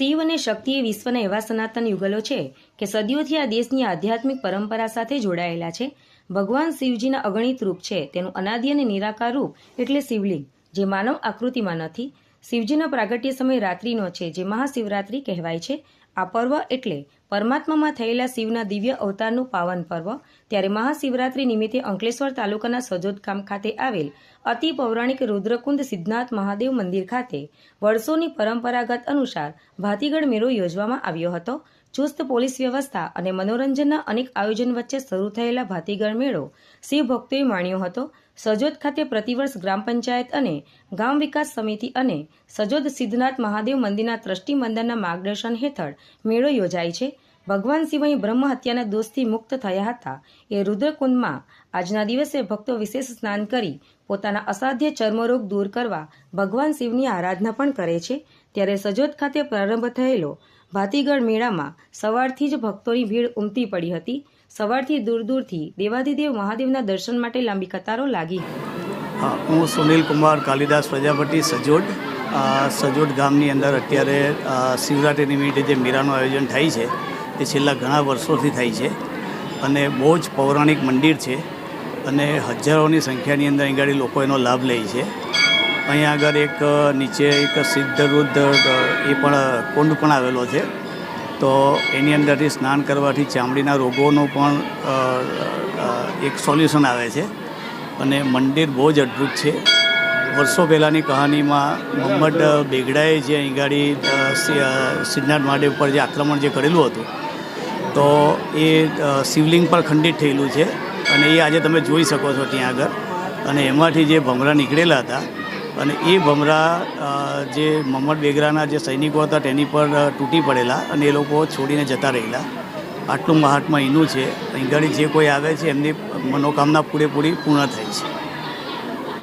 શિવ અને શક્તિ એ વિશ્વના એવા સનાતન યુગલો છે કે સદીઓથી આ દેશની આધ્યાત્મિક પરંપરા સાથે જોડાયેલા છે. ભગવાન શિવજીના અગણિત રૂપ છે. તેનું અનાદિ અને નિરાકાર રૂપ એટલે શિવલિંગ, જે માનવ આકૃતિમાં નથી. શિવજીના પ્રાગટ્ય સમય રાત્રિનો છે, જે મહાશિવરાત્રિ કહેવાય છે. આ પર્વ એટલે પરમાત્મામાં થયેલા શિવના દિવ્ય અવતારનું પાવન પર્વ. ત્યારે મહાશિવરાત્રિ નિમિત્તે અંકલેશ્વર તાલુકાના સજોદ ગામ ખાતે આવેલ અતિ પૌરાણિક રુદ્રકુંદ સિદ્ધનાથ મહાદેવ મંદિર ખાતે વર્ષોની પરંપરાગત અનુસાર ભાતીગળ મેળો યોજવામાં આવ્યો હતો. ચુસ્ત પોલીસ વ્યવસ્થા અને મનોરંજનના અનેક આયોજન વચ્ચે શરૂ થયેલા ભાતીગળ મેળો શિવ ભક્તોએ માણ્યો હતો. સજોદ ખાતે પ્રતિવર્ષ ગ્રામ પંચાયત અને ગામ વિકાસ સમિતિ અને સજોદ સિદ્ધનાથ મહાદેવ મંદિરના ટ્રસ્ટી મંડળના માર્ગદર્શન હેઠળ મેળો યોજાય છે. ભગવાન શિવ બ્રહ્મ હત્યાના દોષથી મુક્ત થયા હતા. એ રુદ્રકુંડમાં આજના દિવસે ભક્તો વિશેષ સ્નાન કરી પોતાના અસાધ્ય ચર્મરોગ દૂર કરવા ભગવાન શિવની આરાધના પણ કરે છે. ત્યારે સજોદ ખાતે પ્રારંભ થયેલો ભાતીગઢ મેળામાં સવારથી જ ભક્તોની ભીડ ઉમટી પડી હતી. સવારથી દૂર દૂરથી દેવાધિદેવ મહાદેવના દર્શન માટે લાંબી કતારો લાગી. હા સુનિલ કુમાર, કાલિદાસ પ્રજાપતિ સજોડ સજોડ ગામની અંદર અત્યારે શિવરાત્રી નિમિત્તે જે મેળાનું આયોજન થાય છે તે છેલ્લા ઘણા વર્ષોથી થાય છે અને બહુ જ પૌરાણિક મંદિર છે અને હજારોની સંખ્યાની અંદર અહીં લોકો એનો લાભ લે છે. અહીંયા આગળ એક નીચે એક સિદ્ધરુદ્ધ એ પણ કુંડ પણ આવેલો છે. તો એની અંદરથી સ્નાન કરવાથી ચામડીના રોગોનું પણ એક સોલ્યુશન આવે છે. અને મંદિર બહુ જ અદ્ભુત છે. વર્ષો પહેલાંની કહાનીમાં મોહમ્મદ બેગડાએ જે અહીં ગાડી સિદ્ધનાથ મહાદેવ પર જે આક્રમણ જે કરેલું હતું તો એ શિવલિંગ પર ખંડિત થયેલું છે અને એ આજે તમે જોઈ શકો છો ત્યાં આગળ. અને એમાંથી જે ભમરા નીકળેલા હતા અને એ ભમરા જે મમ્મદ બેગરાના જે સૈનિકો હતા તેની પર તૂટી પડેલા અને એ લોકો છોડીને જતા રહેલા. આટલું મહાત્મા એનું છે. અહીં આગળ જે કોઈ આવે છે એમની મનોકામના પૂરેપૂરી પૂર્ણ થાય છે.